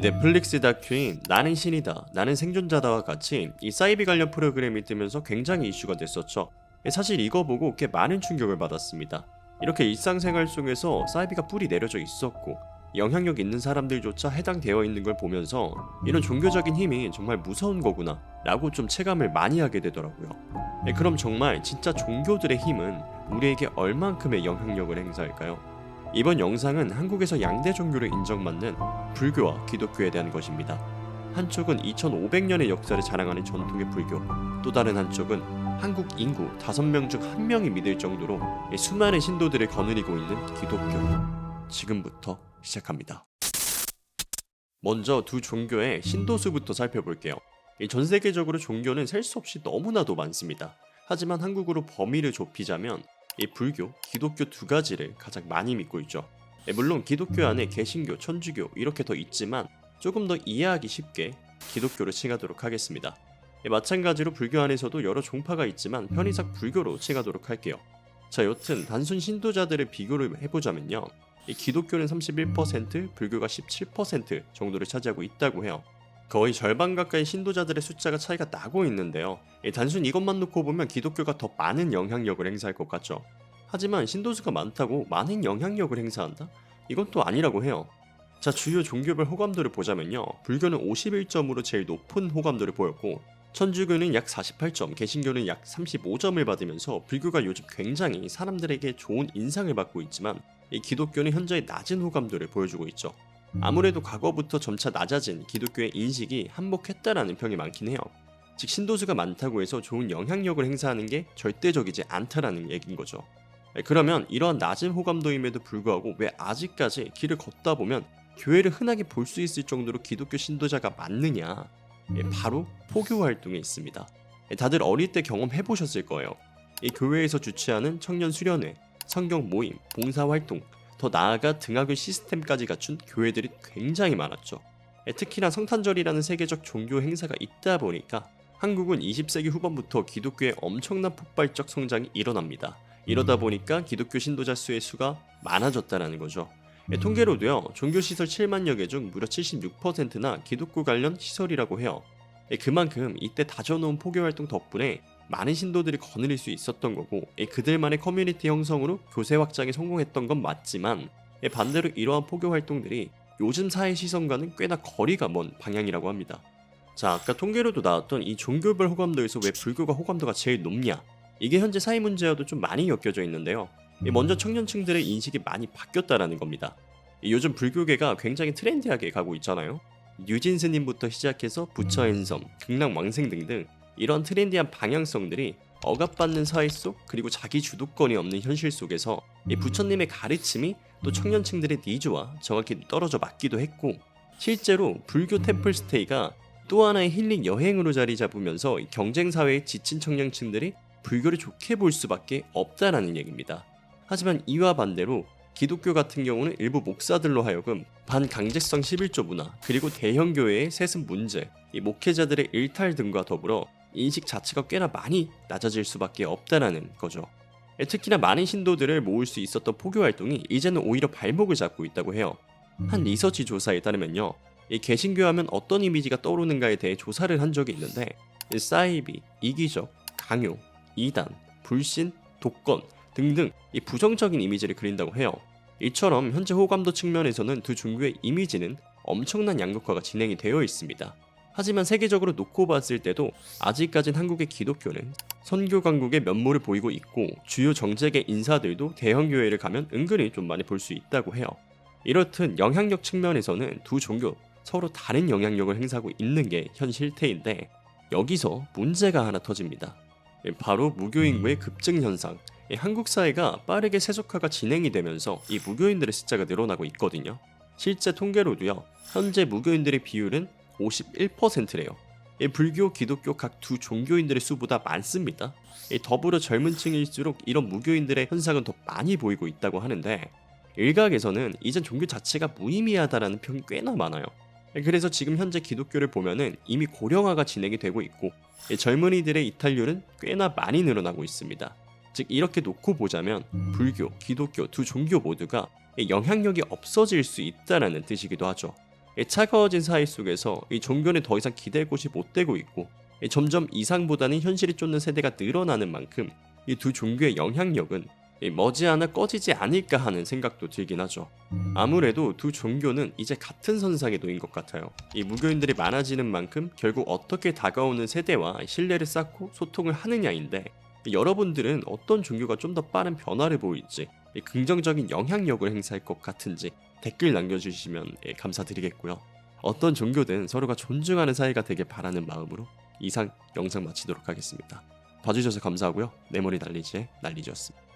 넷플릭스 다큐인 나는 신이다, 나는 생존자다와 같이 이 사이비 관련 프로그램이 뜨면서 굉장히 이슈가 됐었죠. 사실 이거 보고 꽤 많은 충격을 받았습니다. 이렇게 일상생활 속에서 사이비가 뿌리 내려져 있었고 영향력 있는 사람들조차 해당되어 있는 걸 보면서 이런 종교적인 힘이 정말 무서운 거구나 라고 좀 체감을 많이 하게 되더라고요. 네, 그럼 정말 진짜 종교들의 힘은 우리에게 얼만큼의 영향력을 행사할까요? 이번 영상은 한국에서 양대 종교를 인정받는 불교와 기독교에 대한 것입니다. 한쪽은 2500년의 역사를 자랑하는 전통의 불교, 또 다른 한쪽은 한국 인구 5명 중 1명이 믿을 정도로 수많은 신도들을 거느리고 있는 기독교. 지금부터 시작합니다. 먼저 두 종교의 신도수부터 살펴볼게요. 이전 세계적으로 종교는 셀 수 없이 너무나도 많습니다. 하지만 한국으로 범위를 좁히자면 이 불교, 기독교 두 가지를 가장 많이 믿고 있죠. 예, 물론 기독교 안에 개신교, 천주교 이렇게 더 있지만 조금 더 이해하기 쉽게 기독교로 칭하도록 하겠습니다. 예, 마찬가지로 불교 안에서도 여러 종파가 있지만 편의상 불교로 칭하도록 할게요. 자, 여튼 단순 신도자들의 비교를 해보자면요. 이 기독교는 31%, 불교가 17% 정도를 차지하고 있다고 해요. 거의 절반 가까이 신도자들의 숫자가 차이가 나고 있는데요. 예, 단순 이것만 놓고 보면 기독교가 더 많은 영향력을 행사할 것 같죠. 하지만 신도수가 많다고 많은 영향력을 행사한다? 이건 또 아니라고 해요. 자, 주요 종교별 호감도를 보자면요. 불교는 51점으로 제일 높은 호감도를 보였고, 천주교는 약 48점, 개신교는 약 35점을 받으면서 불교가 요즘 굉장히 사람들에게 좋은 인상을 받고 있지만, 이 기독교는 현저히 낮은 호감도를 보여주고 있죠. 아무래도 과거부터 점차 낮아진 기독교의 인식이 한몫했다라는 평이 많긴 해요. 즉 신도수가 많다고 해서 좋은 영향력을 행사하는 게 절대적이지 않다라는 얘기인 거죠. 네, 그러면 이러한 낮은 호감도임에도 불구하고 왜 아직까지 길을 걷다 보면 교회를 흔하게 볼 수 있을 정도로 기독교 신도자가 많느냐? 예, 바로 포교 활동에 있습니다. 예, 다들 어릴 때 경험해 보셨을 거예요. 이 교회에서 주최하는 청년 수련회, 성경 모임, 봉사 활동, 더 나아가 등하교 시스템까지 갖춘 교회들이 굉장히 많았죠. 예, 특히나 성탄절이라는 세계적 종교 행사가 있다 보니까 한국은 20세기 후반부터 기독교의 엄청난 폭발적 성장이 일어납니다. 이러다 보니까 기독교 신도자 수의 수가 많아졌다는 거죠. 예, 통계로도요, 종교시설 7만여 개 중 무려 76%나 기독교 관련 시설이라고 해요. 예, 그만큼 이때 다져놓은 포교 활동 덕분에 많은 신도들이 거느릴 수 있었던 거고 예, 그들만의 커뮤니티 형성으로 교세 확장에 성공했던 건 맞지만 예, 반대로 이러한 포교 활동들이 요즘 사회 시선과는 꽤나 거리가 먼 방향이라고 합니다. 자, 아까 통계로도 나왔던 이 종교별 호감도에서 왜 불교가 호감도가 제일 높냐? 이게 현재 사회 문제와도 좀 많이 엮여져 있는데요. 이 먼저 청년층들의 인식이 많이 바뀌었다라는 겁니다. 이 요즘 불교계가 굉장히 트렌디하게 가고 있잖아요. 유진 스님부터 시작해서 부처 앤섬, 극락 왕생 등등 이런 트렌디한 방향성들이 억압받는 사회 속 그리고 자기 주도권이 없는 현실 속에서 이 부처님의 가르침이 또 청년층들의 니즈와 정확히 떨어져 맞기도 했고 실제로 불교 템플 스테이가 또 하나의 힐링 여행으로 자리 잡으면서 이 경쟁 사회에 지친 청년층들이 불교를 좋게 볼 수밖에 없다라는 얘기입니다. 하지만 이와 반대로 기독교 같은 경우는 일부 목사들로 하여금 반강제성 11조 문화 그리고 대형 교회의 세습 문제, 이 목회자들의 일탈 등과 더불어 인식 자체가 꽤나 많이 낮아질 수밖에 없다라는 거죠. 예, 특히나 많은 신도들을 모을 수 있었던 포교 활동이 이제는 오히려 발목을 잡고 있다고 해요. 한 리서치 조사에 따르면요. 이 개신교 하면 어떤 이미지가 떠오르는가에 대해 조사를 한 적이 있는데 이 사이비, 이기적, 강요, 이단, 불신, 독건 등등 이 부정적인 이미지를 그린다고 해요. 이처럼 현재 호감도 측면에서는 두 종교의 이미지는 엄청난 양극화가 진행이 되어 있습니다. 하지만 세계적으로 놓고 봤을 때도 아직까진 한국의 기독교는 선교 강국의 면모를 보이고 있고 주요 정책의 인사들도 대형 교회를 가면 은근히 좀 많이 볼 수 있다고 해요. 이렇듯 영향력 측면에서는 두 종교 서로 다른 영향력을 행사하고 있는 게 현 실태인데 여기서 문제가 하나 터집니다. 예, 바로 무교 인구의 급증 현상. 예, 한국 사회가 빠르게 세속화가 진행이 되면서 이 무교인들의 숫자가 늘어나고 있거든요. 실제 통계로도요. 현재 무교인들의 비율은 51%래요. 이 불교, 기독교 각 두 종교인들의 수보다 많습니다. 이 더불어 젊은 층일수록 이런 무교인들의 현상은 더 많이 보이고 있다고 하는데 일각에서는 이젠 종교 자체가 무의미하다라는 평이 꽤나 많아요. 그래서 지금 현재 기독교를 보면은 이미 고령화가 진행이 되고 있고 이 젊은이들의 이탈률은 꽤나 많이 늘어나고 있습니다. 즉 이렇게 놓고 보자면 불교, 기독교 두 종교 모두가 영향력이 없어질 수 있다라는 뜻이기도 하죠. 이 차가워진 사이 속에서 이 종교는 더 이상 기댈 곳이 못 되고 있고 이 점점 이상보다는 현실이 쫓는 세대가 늘어나는 만큼 이 두 종교의 영향력은 이 머지않아 꺼지지 않을까 하는 생각도 들긴 하죠. 아무래도 두 종교는 이제 같은 선상에 놓인 것 같아요. 이 무교인들이 많아지는 만큼 결국 어떻게 다가오는 세대와 신뢰를 쌓고 소통을 하느냐인데 여러분들은 어떤 종교가 좀 더 빠른 변화를 보일지 이 긍정적인 영향력을 행사할 것 같은지 댓글 남겨주시면 예, 감사드리겠고요. 어떤 종교든 서로가 존중하는 사이가 되길 바라는 마음으로 이상 영상 마치도록 하겠습니다. 봐주셔서 감사하고요. 내 머리 날리지의 날리지였습니다.